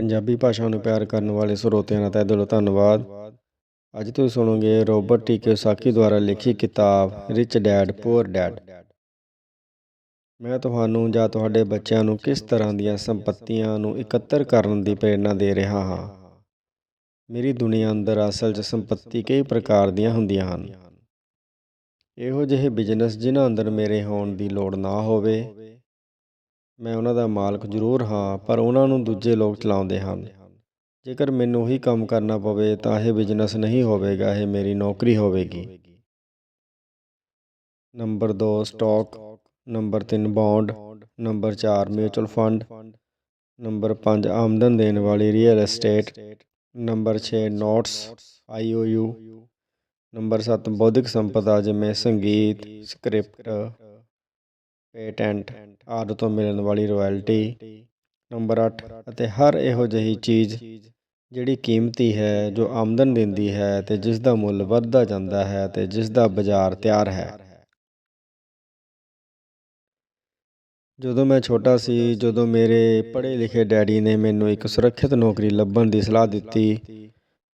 ਪੰਜਾਬੀ ਭਾਸ਼ਾ ਨੂੰ ਪਿਆਰ ਕਰਨ ਵਾਲੇ ਸਰੋਤਿਆਂ ਦਾ ਤਹਿ ਦਿਲੋਂ ਧੰਨਵਾਦ। ਅੱਜ ਤੁਸੀਂ ਸੁਣੋਗੇ ਰੋਬਰਟ ਟੀ. ਕਿਓਸਾਕੀ ਦੁਆਰਾ ਲਿਖੀ ਕਿਤਾਬ, ਰਿਚ ਡੈਡ, ਪੂਅਰ ਡੈਡ। ਮੈਂ ਤੁਹਾਨੂੰ ਜਾਂ ਤੁਹਾਡੇ ਬੱਚਿਆਂ ਨੂੰ ਕਿਸ ਤਰ੍ਹਾਂ ਦੀਆਂ ਸੰਪਤੀਆਂ ਨੂੰ ਇਕੱਤਰ ਕਰਨ ਦੀ ਪ੍ਰੇਰਣਾ ਦੇ ਰਿਹਾ ਹਾਂ? ਮੇਰੀ ਦੁਨੀਆ ਅੰਦਰ ਅਸਲ 'ਚ ਸੰਪਤੀ ਕਈ ਪ੍ਰਕਾਰ ਦੀਆਂ ਹੁੰਦੀਆਂ ਹਨ। ਇਹੋ ਜਿਹੇ ਬਿਜ਼ਨਸ ਜਿਨ੍ਹਾਂ ਅੰਦਰ ਮੇਰੇ ਹੋਣ ਦੀ ਲੋੜ ਨਾ ਹੋਵੇ ਮੈਂ ਉਹਨਾਂ ਦਾ ਮਾਲਕ ਜ਼ਰੂਰ ਹਾਂ, ਪਰ ਉਹਨਾਂ ਨੂੰ ਦੂਜੇ ਲੋਕ ਚਲਾਉਂਦੇ ਹਨ। ਜੇਕਰ ਮੈਨੂੰ ਹੀ ਕੰਮ ਕਰਨਾ ਪਵੇ, ਤਾਂ ਇਹ ਬਿਜ਼ਨਸ ਨਹੀਂ ਹੋਵੇਗਾ, ਇਹ ਮੇਰੀ ਨੌਕਰੀ ਹੋਵੇਗੀ। Number 2 stock number 3 bond number 4 mutual fund number 5 ਆਮਦਨ ਦੇਣ ਵਾਲੀ real estate number 6 notes IOU number 7 ਬੌਧਿਕ ਸੰਪਦਾ, ਜਿਵੇਂ ਸੰਗੀਤ, ਸਕ੍ਰਿਪਟ। ਪੇਟੈਂਟ, ਆਦਿ ਤੋਂ ਮਿਲਣ ਵਾਲੀ ਰਾਇਲਟੀ ਨੰਬਰ 8 ਅਤੇ ਹਰ ਇਹੋ ਜਿਹੀ ਚੀਜ਼ ਜਿਹੜੀ ਕੀਮਤੀ ਹੈ, ਜੋ ਆਮਦਨ ਦਿੰਦੀ ਹੈ ਤੇ ਜਿਸ ਦਾ ਮੁੱਲ ਵੱਧਦਾ ਜਾਂਦਾ ਹੈ ਤੇ ਜਿਸ ਦਾ ਬਾਜ਼ਾਰ ਤਿਆਰ ਹੈ। ਜਦੋਂ ਮੈਂ ਛੋਟਾ ਸੀ, ਜਦੋਂ ਮੇਰੇ ਪੜ੍ਹੇ ਲਿਖੇ ਡੈਡੀ ਨੇ ਮੈਨੂੰ ਇੱਕ ਸੁਰੱਖਿਅਤ ਨੌਕਰੀ ਲੱਭਣ ਦੀ ਸਲਾਹ ਦਿੱਤੀ,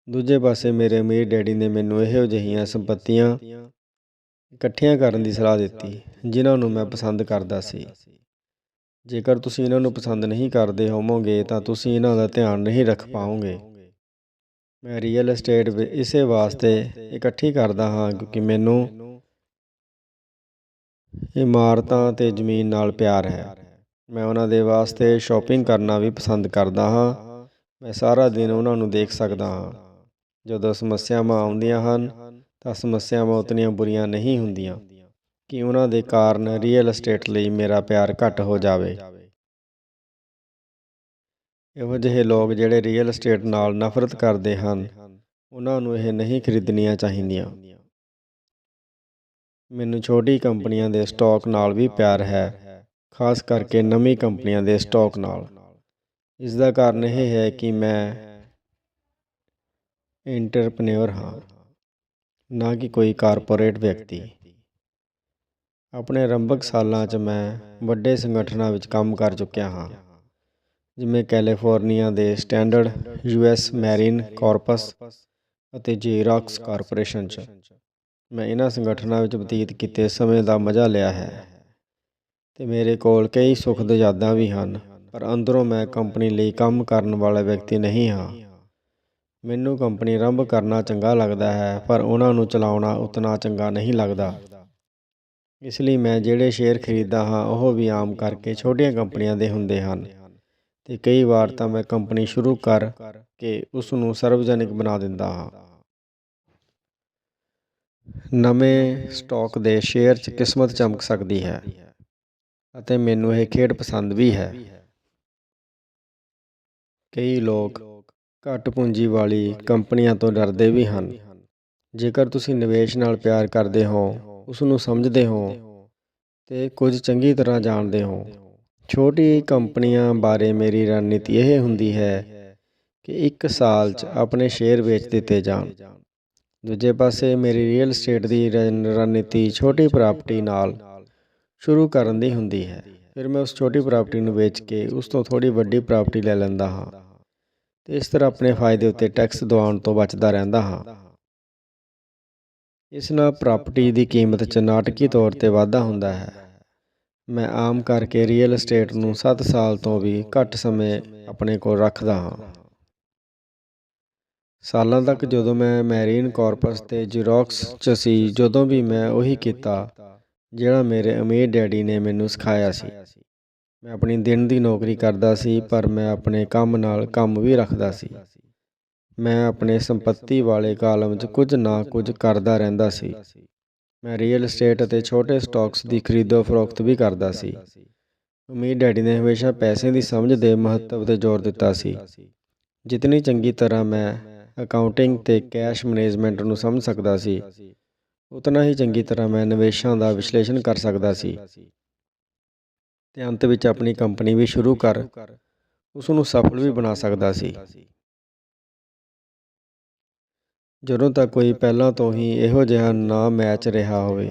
ਦੂਜੇ ਪਾਸੇ ਮੇਰੇ ਅਮੀਰ ਡੈਡੀ ਨੇ ਮੈਨੂੰ ਇਹੋ ਜਿਹੀਆਂ ਸੰਪਤੀਆਂ ਇਕੱਠੀਆਂ ਕਰਨ ਦੀ ਸਲਾਹ ਦਿੱਤੀ, ਜਿਨ੍ਹਾਂ ਨੂੰ ਮੈਂ ਪਸੰਦ ਕਰਦਾ ਸੀ। ਜੇਕਰ ਤੁਸੀਂ ਇਹਨਾਂ ਨੂੰ ਪਸੰਦ ਨਹੀਂ ਕਰਦੇ ਹੋਵੋਗੇ, ਤਾਂ ਤੁਸੀਂ ਇਹਨਾਂ ਦਾ ਧਿਆਨ ਨਹੀਂ ਰੱਖ ਪਾਓਗੇ। ਮੈਂ ਰੀਅਲ ਏਸਟੇਟ ਇਸੇ ਵਾਸਤੇ ਇਕੱਠੀ ਕਰਦਾ ਹਾਂ ਕਿਉਂਕਿ ਮੈਨੂੰ ਇਮਾਰਤਾਂ ਤੇ ਜ਼ਮੀਨ ਨਾਲ ਪਿਆਰ ਹੈ। ਮੈਂ ਉਹਨਾਂ ਦੇ ਵਾਸਤੇ ਸ਼ਾਪਿੰਗ ਕਰਨਾ ਵੀ ਪਸੰਦ ਕਰਦਾ ਹਾਂ। ਮੈਂ ਸਾਰਾ ਦਿਨ ਉਹਨਾਂ ਨੂੰ ਦੇਖ ਸਕਦਾ ਹਾਂ। ਜਦੋਂ ਸਮੱਸਿਆਵਾਂ ਆਉਂਦੀਆਂ ਹਨ ਤਾਂ ਸਮੱਸਿਆਵਾਂ ਉਤਨੀਆਂ ਬੁਰੀਆਂ ਨਹੀਂ ਹੁੰਦੀਆਂ ਕਿ ਉਹਨਾਂ ਦੇ ਕਾਰਨ ਰੀਅਲ ਏਸਟੇਟ ਲਈ ਮੇਰਾ ਪਿਆਰ ਘੱਟ ਹੋ ਜਾਵੇ। ਇਹੋ ਜਿਹੇ ਲੋਕ ਜਿਹੜੇ ਰੀਅਲ ਏਸਟੇਟ ਨਾਲ ਨਫ਼ਰਤ ਕਰਦੇ ਹਨ, ਉਹਨਾਂ ਨੂੰ ਇਹ ਨਹੀਂ ਖਰੀਦਣੀਆਂ ਚਾਹੀਦੀਆਂ। ਮੈਨੂੰ ਛੋਟੀ ਕੰਪਨੀਆਂ ਦੇ ਸਟਾਕ ਨਾਲ ਵੀ ਪਿਆਰ ਹੈ, ਖਾਸ ਕਰਕੇ ਨਵੀਂ ਕੰਪਨੀਆਂ ਦੇ ਸਟਾਕ ਨਾਲ। ਇਸ ਦਾ ਕਾਰਨ ਇਹ ਹੈ ਕਿ ਮੈਂ ਇੰਟਰਪ੍ਰੈਨਿਓਰ ਹਾਂ। ਨਾ ਕਿ ਕੋਈ ਕਾਰਪੋਰੇਟ ਵਿਅਕਤੀ। ਆਪਣੇ ਆਰੰਭਕ ਸਾਲਾਂ 'ਚ ਮੈਂ ਵੱਡੇ ਸੰਗਠਨਾਂ ਵਿੱਚ ਕੰਮ ਕਰ ਚੁੱਕਿਆ ਹਾਂ। ਜਿਵੇਂ ਕੈਲੀਫੋਰਨੀਆ ਦੇ ਸਟੈਂਡਰਡ ਯੂਐਸ ਮੈਰੀਨ ਕਾਰਪਸ ਅਤੇ ਜੀਰਾਕਸ ਕਾਰਪੋਰੇਸ਼ਨ 'ਚ। ਮੈਂ ਇਹਨਾਂ ਸੰਗਠਨਾਂ ਵਿੱਚ ਬਤੀਤ ਕੀਤੇ ਸਮੇਂ ਦਾ ਮਜ਼ਾ ਲਿਆ ਹੈ। ਤੇ ਮੇਰੇ ਕੋਲ ਕਈ ਸੁਖਦ ਯਾਦਾਂ ਵੀ ਹਨ, ਪਰ ਅੰਦਰੋਂ ਮੈਂ ਕੰਪਨੀ ਲਈ ਕੰਮ ਕਰਨ ਵਾਲਾ ਵਿਅਕਤੀ ਨਹੀਂ ਹਾਂ। ਮੈਨੂੰ ਕੰਪਨੀ ਆਰੰਭ ਕਰਨਾ ਚੰਗਾ ਲੱਗਦਾ ਹੈ, ਪਰ ਉਹਨਾਂ ਨੂੰ ਚਲਾਉਣਾ ਉਤਨਾ ਚੰਗਾ ਨਹੀਂ ਲੱਗਦਾ। ਇਸ ਲਈ ਮੈਂ ਜਿਹੜੇ ਸ਼ੇਅਰ ਖਰੀਦਦਾ ਹਾਂ, ਉਹ ਵੀ ਆਮ ਕਰਕੇ ਛੋਟੀਆਂ ਕੰਪਨੀਆਂ ਦੇ ਹੁੰਦੇ ਹਨ। ਤੇ ਕਈ ਵਾਰ ਤਾਂ ਮੈਂ ਕੰਪਨੀ ਸ਼ੁਰੂ ਕਰ ਕੇ ਉਸ ਨੂੰ ਸਰਵਜਨਿਕ ਬਣਾ ਦਿੰਦਾ ਹਾਂ। ਨਵੇਂ ਸਟਾਕ ਦੇ ਸ਼ੇਅਰ 'ਚ ਕਿਸਮਤ ਚਮਕ ਸਕਦੀ ਹੈ ਅਤੇ ਮੈਨੂੰ ਇਹ ਖੇਡ ਪਸੰਦ ਵੀ ਹੈ। ਕਈ ਲੋਕ ਘੱਟ ਪੂੰਜੀ ਵਾਲੀ ਕੰਪਨੀਆਂ ਤੋਂ ਡਰਦੇ ਵੀ ਹਨ। ਜੇਕਰ ਤੁਸੀਂ ਨਿਵੇਸ਼ ਨਾਲ ਪਿਆਰ ਕਰਦੇ ਹੋ ਉਸ ਨੂੰ ਸਮਝਦੇ ਹੋ ਤੇ ਕੁਝ ਚੰਗੀ ਤਰ੍ਹਾਂ ਜਾਣਦੇ ਹੋ। ਛੋਟੀ ਕੰਪਨੀਆਂ ਬਾਰੇ ਮੇਰੀ ਰਣਨੀਤੀ ਇਹ ਹੁੰਦੀ ਹੈ ਕਿ ਇੱਕ ਸਾਲ 'ਚ ਆਪਣੇ ਸ਼ੇਅਰ ਵੇਚ ਦਿੱਤੇ ਜਾਣ। ਦੂਜੇ ਪਾਸੇ ਮੇਰੀ ਰੀਅਲ ਏਸਟੇਟ ਦੀ ਰਣਨੀਤੀ ਛੋਟੀ ਪ੍ਰਾਪਰਟੀ ਨਾਲ ਸ਼ੁਰੂ ਕਰਨ ਦੀ ਹੁੰਦੀ ਹੈ। ਫਿਰ ਮੈਂ ਉਸ ਛੋਟੀ ਪ੍ਰਾਪਰਟੀ ਨੂੰ ਵੇਚ ਕੇ ਉਸ ਤੋਂ ਥੋੜੀ ਵੱਡੀ ਪ੍ਰਾਪਰਟੀ ਲੈ ਲੈਂਦਾ ਹਾਂ। ਤੇ ਇਸ ਤਰ੍ਹਾਂ ਆਪਣੇ ਫਾਇਦੇ ਉੱਤੇ ਟੈਕਸ ਦਵਾਉਣ ਤੋਂ ਬਚਦਾ ਰਹਿੰਦਾ ਹਾਂ। ਇਸ ਨਾਲ ਪ੍ਰਾਪਰਟੀ ਦੀ ਕੀਮਤ 'ਚ ਨਾਟਕੀ ਤੌਰ ਤੇ ਵਾਧਾ ਹੁੰਦਾ ਹੈ। ਮੈਂ ਆਮ ਕਰਕੇ ਰੀਅਲ ਏਸਟੇਟ ਨੂੰ 7 ਸਾਲ ਤੋਂ ਵੀ ਘੱਟ ਸਮੇਂ ਆਪਣੇ ਕੋਲ ਰੱਖਦਾ ਹਾਂ। ਸਾਲਾਂ ਤੱਕ ਜਦੋਂ ਮੈਂ ਮੈਰੀਨ ਕਾਰਪਸ ਤੇ ਜੀਰੋਕਸ 'ਚ ਸੀ, ਜਦੋਂ ਵੀ ਮੈਂ ਉਹੀ ਕੀਤਾ, ਜਿਹੜਾ ਮੇਰੇ ਅਮੀਰ ਡੈਡੀ ਨੇ ਮੈਨੂੰ ਸਿਖਾਇਆ ਸੀ। ਮੈਂ ਆਪਣੀ ਦਿਨ ਦੀ ਨੌਕਰੀ ਕਰਦਾ ਸੀ, ਪਰ ਮੈਂ ਆਪਣੇ ਕੰਮ ਨਾਲ ਕੰਮ ਵੀ ਰੱਖਦਾ ਸੀ। ਮੈਂ ਆਪਣੇ ਸੰਪਤੀ ਵਾਲੇ ਕਾਲਮ 'ਚ ਕੁਝ ਨਾ ਕੁਝ ਕਰਦਾ ਰਹਿੰਦਾ ਸੀ। ਮੈਂ ਰੀਅਲ ਏਸਟੇਟ ਅਤੇ ਛੋਟੇ ਸਟਾਕਸ ਦੀ ਖਰੀਦੋ ਫਰੋਖਤ ਵੀ ਕਰਦਾ ਸੀ। ਉਮੀਦ ਡੈਡੀ ਨੇ ਹਮੇਸ਼ਾ ਪੈਸੇ ਦੀ ਸਮਝ ਦੇ ਮਹੱਤਵ ਤੇ ਜ਼ੋਰ ਦਿੱਤਾ ਸੀ। ਜਿਤਨੀ ਚੰਗੀ ਤਰ੍ਹਾਂ ਮੈਂ ਅਕਾਊਂਟਿੰਗ ਤੇ ਕੈਸ਼ ਮੈਨੇਜਮੈਂਟ ਨੂੰ ਸਮਝ ਸਕਦਾ ਸੀ, ਉਤਨਾ ਹੀ ਚੰਗੀ ਤਰ੍ਹਾਂ ਮੈਂ ਨਿਵੇਸ਼ਾਂ ਦਾ ਵਿਸ਼ਲੇਸ਼ਣ ਕਰ ਸਕਦਾ ਸੀ। ਤੇ ਅੰਤ ਵਿੱਚ ਆਪਣੀ ਕੰਪਨੀ ਵੀ ਸ਼ੁਰੂ ਕਰ ਉਸ ਨੂੰ ਸਫਲ ਵੀ ਬਣਾ ਸਕਦਾ ਸੀ। ਜਦੋਂ ਤੱਕ ਕੋਈ ਪਹਿਲਾਂ ਤੋਂ ਹੀ ਇਹੋ ਜਿਹਾ ਨਾ ਮੈਚ ਰਿਹਾ ਹੋਵੇ,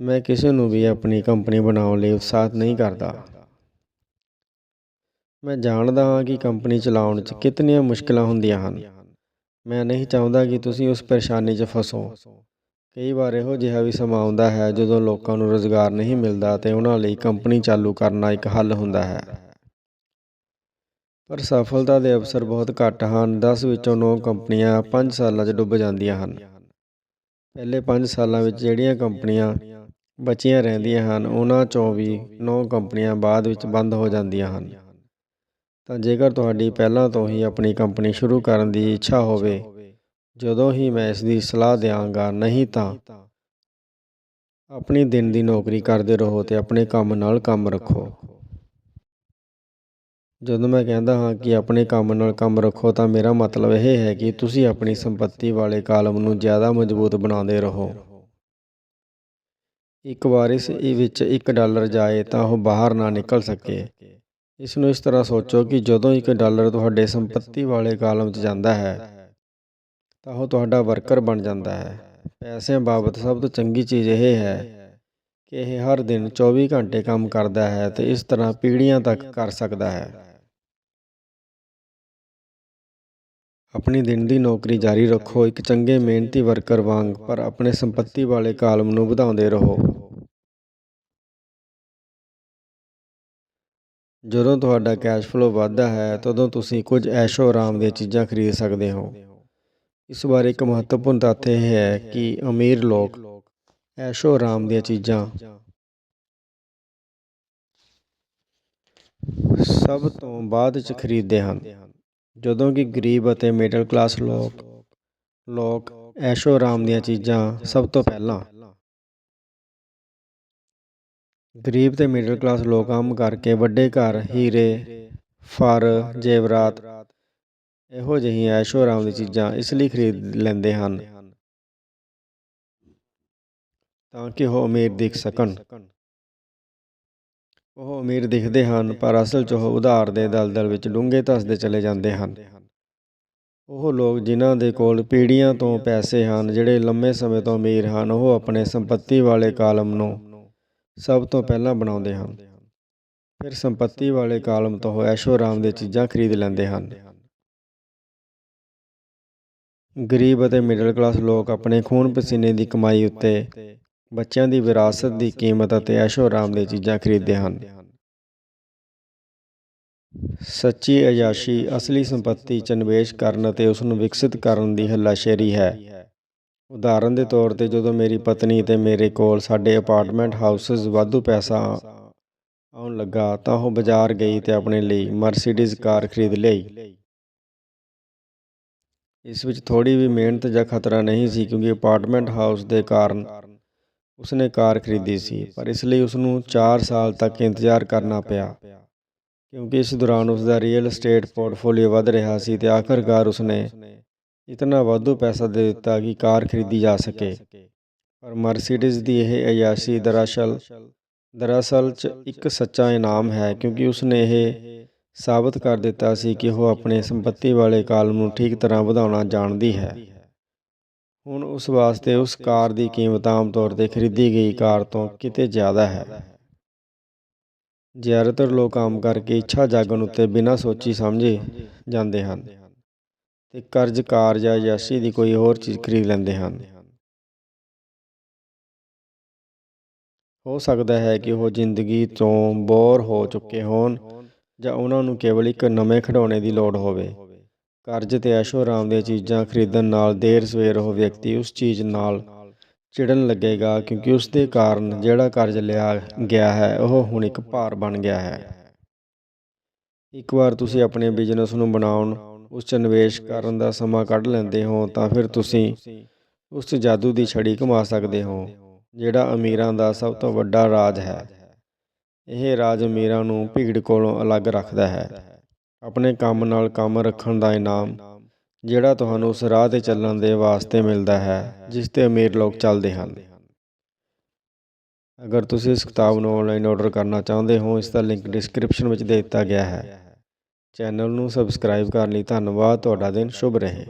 ਮੈਂ ਕਿਸੇ ਨੂੰ ਵੀ ਆਪਣੀ ਕੰਪਨੀ ਬਣਾਉਣ ਲਈ ਉਤਸ਼ਾਹਿਤ ਨਹੀਂ ਕਰਦਾ। ਮੈਂ ਜਾਣਦਾ ਹਾਂ ਕਿ ਕੰਪਨੀ ਚਲਾਉਣ 'ਚ ਕਿਤਨੀਆਂ ਮੁਸ਼ਕਲਾਂ ਹੁੰਦੀਆਂ ਹਨ। ਮੈਂ ਨਹੀਂ ਚਾਹੁੰਦਾ ਕਿ ਤੁਸੀਂ ਉਸ ਪਰੇਸ਼ਾਨੀ 'ਚ ਫਸੋ। ਕਈ ਵਾਰ ਇਹੋ ਜਿਹਾ ਵੀ ਸਮਾਂ ਆਉਂਦਾ ਹੈ ਜਦੋਂ ਲੋਕਾਂ ਨੂੰ ਰੁਜ਼ਗਾਰ ਨਹੀਂ ਮਿਲਦਾ ਤੇ ਉਹਨਾਂ ਲਈ ਕੰਪਨੀ ਚਾਲੂ ਕਰਨਾ ਇੱਕ ਹੱਲ ਹੁੰਦਾ ਹੈ। ਪਰ ਸਫਲਤਾ ਦੇ ਅਵਸਰ ਬਹੁਤ ਘੱਟ ਹਨ। 10 ਵਿੱਚੋਂ 9 ਕੰਪਨੀਆਂ 5 ਸਾਲਾਂ 'ਚ ਡੁੱਬ ਜਾਂਦੀਆਂ ਹਨ। ਪਹਿਲੇ 5 ਸਾਲਾਂ ਵਿੱਚ ਜਿਹੜੀਆਂ ਕੰਪਨੀਆਂ ਬਚੀਆਂ ਰਹਿੰਦੀਆਂ ਹਨ, ਉਹਨਾਂ 'ਚੋਂ ਵੀ 9 ਕੰਪਨੀਆਂ ਬਾਅਦ ਵਿੱਚ ਬੰਦ ਹੋ ਜਾਂਦੀਆਂ ਹਨ। ਤਾਂ ਜੇਕਰ ਤੁਹਾਡੀ ਪਹਿਲਾਂ ਤੋਂ ਹੀ ਆਪਣੀ ਕੰਪਨੀ ਸ਼ੁਰੂ ਕਰਨ ਦੀ ਇੱਛਾ ਹੋਵੇ ਜਦੋਂ ਹੀ ਮੈਂ ਇਸ ਦੀ ਸਲਾਹ ਦਿਆਂਗਾ ਨਹੀਂ ਤਾਂ ਆਪਣੀ ਦਿਨ ਦੀ ਨੌਕਰੀ ਕਰਦੇ ਰਹੋ ਤੇ ਆਪਣੇ ਕੰਮ ਨਾਲ ਕੰਮ ਰੱਖੋ। ਜਦੋਂ ਮੈਂ ਕਹਿੰਦਾ ਹਾਂ ਕਿ ਆਪਣੇ ਕੰਮ ਨਾਲ ਕੰਮ ਰੱਖੋ ਤਾਂ ਮੇਰਾ ਮਤਲਬ ਇਹ ਹੈ ਕਿ ਤੁਸੀਂ ਆਪਣੀ ਸੰਪਤੀ ਵਾਲੇ ਕਾਲਮ ਨੂੰ ਜ਼ਿਆਦਾ ਮਜ਼ਬੂਤ ਬਣਾਉਂਦੇ ਰਹੋ। ਇੱਕ ਵਾਰ ਇਸ ਵਿੱਚ 1 ਡਾਲਰ ਜਾਏ ਤਾਂ ਉਹ ਬਾਹਰ ਨਾ ਨਿਕਲ ਸਕੇ। ਇਸ ਨੂੰ ਇਸ ਤਰ੍ਹਾਂ ਸੋਚੋ ਕਿ ਜਦੋਂ ਇੱਕ ਡਾਲਰ ਤੁਹਾਡੇ ਸੰਪਤੀ ਵਾਲੇ ਕਾਲਮ 'ਚ ਜਾਂਦਾ ਹੈ ਤਾਂ ਉਹ ਤੁਹਾਡਾ ਵਰਕਰ ਬਣ ਜਾਂਦਾ ਹੈ। ਪੈਸਿਆਂ ਬਾਬਤ ਸਭ ਤੋਂ ਚੰਗੀ ਚੀਜ਼ ਇਹ ਹੈ ਕਿ ਇਹ ਹਰ ਦਿਨ 24 ਘੰਟੇ ਕੰਮ ਕਰਦਾ ਹੈ ਤੇ ਇਸ ਤਰ੍ਹਾਂ ਪੀੜ੍ਹੀਆਂ ਤੱਕ ਕਰ ਸਕਦਾ ਹੈ। ਆਪਣੀ ਦਿਨ ਦੀ ਨੌਕਰੀ ਜਾਰੀ ਰੱਖੋ, ਇੱਕ ਚੰਗੇ ਮਿਹਨਤੀ ਵਰਕਰ ਵਾਂਗ, ਪਰ ਆਪਣੇ ਸੰਪਤੀ ਵਾਲੇ ਕਾਲਮ ਨੂੰ ਵਧਾਉਂਦੇ ਰਹੋ। ਜਦੋਂ ਤੁਹਾਡਾ ਕੈਸ਼ ਫਲੋ ਵੱਧਦਾ ਹੈ, ਤਦੋਂ ਤੁਸੀਂ ਕੁਝ ਐਸ਼ੋ ਆਰਾਮ ਦੀਆਂ ਚੀਜ਼ਾਂ ਖਰੀਦ ਸਕਦੇ ਹੋ। ਇਸ ਬਾਰੇ ਇੱਕ ਮਹੱਤਵਪੂਰਨ ਤੱਥ ਇਹ ਹੈ ਕਿ ਅਮੀਰ ਲੋਕ ਐਸ਼ੋ ਆਰਾਮ ਦੀਆਂ ਚੀਜ਼ਾਂ ਸਭ ਤੋਂ ਬਾਅਦ 'ਚ ਖਰੀਦਦੇ ਹਨ। ਜਦੋਂ ਕਿ ਗਰੀਬ ਅਤੇ ਮਿਡਲ ਕਲਾਸ ਲੋਕ ਲੋਕ ਐਸ਼ੋ ਆਰਾਮ ਦੀਆਂ ਚੀਜ਼ਾਂ ਸਭ ਤੋਂ ਪਹਿਲਾਂ ਗਰੀਬ ਤੇ ਮਿਡਲ ਕਲਾਸ ਲੋਕ ਆਮ ਕਰਕੇ ਵੱਡੇ ਘਰ, ਹੀਰੇ, ਫਰ, ਜੇਵਰਾਤ ਇਹੋ ਜਿਹੀਆਂ ਐਸ਼ੋ ਆਰਾਮ ਦੀ ਚੀਜ਼ਾਂ ਇਸ ਲਈ ਖਰੀਦ ਲੈਂਦੇ ਹਨ ਤਾਂ ਕਿ ਉਹ ਅਮੀਰ ਦਿਖ ਸਕਣ। ਉਹ ਅਮੀਰ ਦਿਖਦੇ ਹਨ, ਪਰ ਅਸਲ 'ਚ ਉਹ ਉਧਾਰ ਦੇ ਦਲਦਲ ਵਿੱਚ ਡੂੰਘੇ ਧੱਸਦੇ ਚਲੇ ਜਾਂਦੇ ਹਨ। ਉਹ ਲੋਕ ਜਿਨ੍ਹਾਂ ਦੇ ਕੋਲ ਪੀੜ੍ਹੀਆਂ ਤੋਂ ਪੈਸੇ ਹਨ, ਜਿਹੜੇ ਲੰਮੇ ਸਮੇਂ ਤੋਂ ਅਮੀਰ ਹਨ, ਉਹ ਆਪਣੇ ਸੰਪਤੀ ਵਾਲੇ ਕਾਲਮ ਨੂੰ ਸਭ ਤੋਂ ਪਹਿਲਾਂ ਬਣਾਉਂਦੇ ਹਨ। ਫਿਰ ਸੰਪਤੀ ਵਾਲੇ ਕਾਲਮ ਤੋਂ ਐਸ਼ੋ ਆਰਾਮ ਦੀਆਂ ਚੀਜ਼ਾਂ ਖਰੀਦ ਲੈਂਦੇ ਹਨ। ਗਰੀਬ ਅਤੇ ਮਿਡਲ ਕਲਾਸ ਲੋਕ ਆਪਣੇ ਖੂਨ ਪਸੀਨੇ ਦੀ ਕਮਾਈ ਉੱਤੇ ਬੱਚਿਆਂ ਦੀ ਵਿਰਾਸਤ ਦੀ ਕੀਮਤ ਅਤੇ ਐਸ਼ੋ ਆਰਾਮ ਦੀਆਂ ਚੀਜ਼ਾਂ ਖਰੀਦਦੇ ਹਨ। ਸੱਚੀ ਅਯਾਸ਼ੀ ਅਸਲੀ ਸੰਪਤੀ 'ਚ ਨਿਵੇਸ਼ ਕਰਨ ਅਤੇ ਉਸ ਨੂੰ ਵਿਕਸਿਤ ਕਰਨ ਦੀ ਹੱਲਾਸ਼ੇਰੀ ਹੈ। ਉਦਾਹਰਨ ਦੇ ਤੌਰ ਤੇ ਜਦੋਂ ਮੇਰੀ ਪਤਨੀ ਤੇ ਮੇਰੇ ਕੋਲ ਸਾਡੇ ਅਪਾਰਟਮੈਂਟ ਹਾਊਸਸ ਵਾਧੂ ਪੈਸਾ ਆਉਣ ਲੱਗਾ ਤਾਂ ਉਹ ਬਾਜ਼ਾਰ ਗਈ ਤੇ ਆਪਣੇ ਲਈ ਮਰਸੀਡੀਜ਼ ਕਾਰ ਖਰੀਦ ਲਈ। ਇਸ ਵਿੱਚ ਥੋੜੀ ਵੀ ਮਿਹਨਤ ਜਾਂ ਖਤਰਾ ਨਹੀਂ ਸੀ ਕਿਉਂਕਿ ਅਪਾਰਟਮੈਂਟ ਹਾਊਸ ਦੇ ਕਾਰਨ ਉਸਨੇ ਕਾਰ ਖਰੀਦੀ ਸੀ, ਪਰ ਇਸ ਲਈ ਉਸ ਨੂੰ 4 ਸਾਲ ਤੱਕ ਇੰਤਜ਼ਾਰ ਕਰਨਾ ਪਿਆ। ਕਿਉਂਕਿ ਇਸ ਦੌਰਾਨ ਉਸ ਦਾ ਰੀਅਲ ਏਸਟੇਟ ਪੋਰਟਫੋਲੀਓ ਵਧ ਰਿਹਾ ਸੀ ਤੇ ਆਖਰਕਾਰ ਉਸਨੇ ਇਤਨਾ ਵਾਧੂ ਪੈਸਾ ਦੇ ਦਿੱਤਾ ਕਿ ਕਾਰ ਖਰੀਦੀ ਜਾ ਸਕੇ। ਪਰ ਮਰਸੀਡੀਜ਼ ਦੀ ਇਹ ਅਯਾਸ਼ੀ ਦਰਅਸਲ ਦਰਅਸਲ 'ਚ ਇੱਕ ਸੱਚਾ ਇਨਾਮ ਹੈ ਕਿਉਂਕਿ ਉਸਨੇ ਇਹ ਸਾਬਤ ਕਰ ਦਿੱਤਾ ਸੀ ਕਿ ਉਹ ਆਪਣੇ ਸੰਪਤੀ ਵਾਲੇ ਕਾਲਮ ਨੂੰ ਠੀਕ ਤਰ੍ਹਾਂ ਵਧਾਉਣਾ ਜਾਣਦੀ ਹੈ। ਹੁਣ ਉਸ ਵਾਸਤੇ ਉਸ ਕਾਰ ਦੀ ਕੀਮਤ ਆਮ ਤੌਰ ਤੇ ਖਰੀਦੀ ਗਈ ਕਾਰ ਤੋਂ ਕਿਤੇ ਜ਼ਿਆਦਾ ਹੈ। ਜ਼ਿਆਦਾਤਰ ਲੋਕ ਆਮ ਕਰਕੇ ਇੱਛਾ ਜਾਗਣ ਉੱਤੇ ਬਿਨਾਂ ਸੋਚੀ ਸਮਝੇ ਜਾਂਦੇ ਹਨ ਤੇ ਕਰਜ਼, ਕਾਰ ਜਾਂ ਯਾਸ਼ੀ ਦੀ ਕੋਈ ਹੋਰ ਚੀਜ਼ ਖਰੀਦ ਲੈਂਦੇ ਹਨ। ਹੋ ਸਕਦਾ ਹੈ ਕਿ ਉਹ ਜ਼ਿੰਦਗੀ ਤੋਂ ਬੋਰ ਹੋ ਚੁੱਕੇ ਹੋਣ ਜਾਂ ਉਹਨਾਂ ਨੂੰ ਕੇਵਲ ਇੱਕ ਨਵੇਂ ਖਿਡੌਣੇ ਦੀ ਲੋੜ ਹੋਵੇ। ਕਰਜ਼ ਤੇ ਐਸ਼ੋ ਆਰਾਮ ਦੀਆਂ ਚੀਜ਼ਾਂ ਖਰੀਦਣ ਨਾਲ ਦੇਰ ਸਵੇਰ ਉਹ ਵਿਅਕਤੀ ਉਸ ਚੀਜ਼ ਨਾਲ ਚਿੜਨ ਲੱਗੇਗਾ ਕਿਉਂਕਿ ਉਸ ਦੇ ਕਾਰਨ ਜਿਹੜਾ ਕਰਜ਼ ਲਿਆ ਗਿਆ ਹੈ, ਉਹ ਹੁਣ ਇੱਕ ਭਾਰ ਬਣ ਗਿਆ ਹੈ। ਇੱਕ ਵਾਰ ਤੁਸੀਂ ਆਪਣੇ ਬਿਜ਼ਨਸ ਨੂੰ ਬਣਾਉਣ, ਉਸ 'ਚ ਨਿਵੇਸ਼ ਕਰਨ ਦਾ ਸਮਾਂ ਕੱਢ ਲੈਂਦੇ ਹੋ, ਤਾਂ ਫਿਰ ਤੁਸੀਂ ਉਸ ਜਾਦੂ ਦੀ ਛੜੀ ਕਮਾ ਸਕਦੇ ਹੋ, ਜਿਹੜਾ ਅਮੀਰਾਂ ਦਾ ਸਭ ਤੋਂ ਵੱਡਾ ਰਾਜ ਹੈ। ਇਹ ਰਾਜ ਅਮੀਰਾਂ ਨੂੰ ਭੀੜ ਕੋਲੋਂ ਅਲੱਗ ਰੱਖਦਾ ਹੈ। ਆਪਣੇ ਕੰਮ ਨਾਲ ਕੰਮ ਰੱਖਣ ਦਾ ਇਨਾਮ ਜਿਹੜਾ ਤੁਹਾਨੂੰ ਉਸ ਰਾਹ ਤੇ ਚੱਲਣ ਦੇ ਵਾਸਤੇ ਮਿਲਦਾ ਹੈ, ਜਿਸ ਤੇ ਅਮੀਰ ਲੋਕ ਚੱਲਦੇ ਹਨ। ਅਗਰ ਤੁਸੀਂ ਇਸ ਕਿਤਾਬ ਨੂੰ ਆਨਲਾਈਨ ਆਰਡਰ ਕਰਨਾ ਚਾਹੁੰਦੇ ਹੋ, ਇਸ ਦਾ ਲਿੰਕ ਡਿਸਕ੍ਰਿਪਸ਼ਨ ਵਿੱਚ ਦੇ ਦਿੱਤਾ ਗਿਆ ਹੈ। ਚੈਨਲ ਨੂੰ ਸਬਸਕ੍ਰਾਈਬ ਕਰਨ ਲਈ ਧੰਨਵਾਦ। ਤੁਹਾਡਾ ਦਿਨ ਸ਼ੁਭ ਰਹੇ।